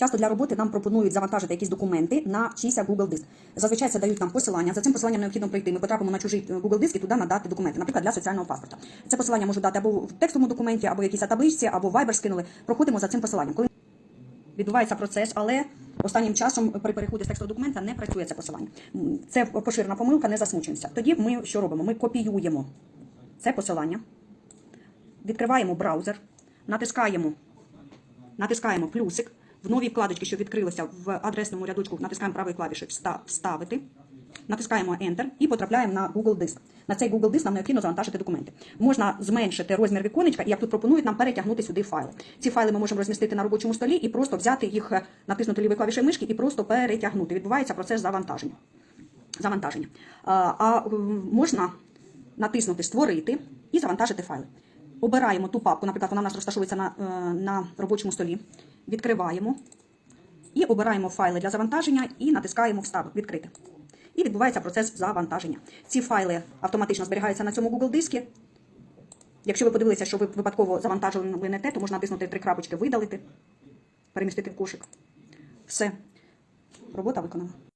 Часто для роботи нам пропонують завантажити якісь документи на чийсь Google диск. Зазвичай це дають нам посилання. За цим посиланням необхідно прийти. Ми потрапимо на чужий е, Google диск і туди надати документи, наприклад, для соціального паспорта. Це посилання можу дати або в текстовому документі, або в якійсь табличці, або в Viber скинули. Проходимо за цим посиланням. Коли відбувається процес, але останнім часом при переході з текстового документа не працює це посилання. Це поширена помилка, не засмучуємося. Тоді ми що робимо? Ми копіюємо це посилання, відкриваємо браузер, натискаємо, натискаємо плюсик. В новій вкладочці, що відкрилася в адресному рядочку, натискаємо правою клавішою «Вста- Вставити. Натискаємо Enter і потрапляємо на Google диск. На цей Google диск нам необхідно завантажити документи. Можна зменшити розмір віконечка, і як тут пропонують, нам перетягнути сюди файли. Ці файли ми можемо розмістити на робочому столі і просто взяти їх, е, натиснути лівою клавішею мишки і просто перетягнути. Відбувається процес завантаження. завантаження. А, а можна натиснути Створити і завантажити файли. Обираємо ту папку, наприклад, вона у нас розташовується на, е, на робочому столі. Відкриваємо і обираємо файли для завантаження і натискаємо Вставити відкрити. І відбувається процес завантаження. Ці файли автоматично зберігаються на цьому Google дискі. Якщо ви подивилися, що ви випадково завантажили не те, то можна натиснути три крапочки видалити, перемістити в кошик. Все. Робота виконана.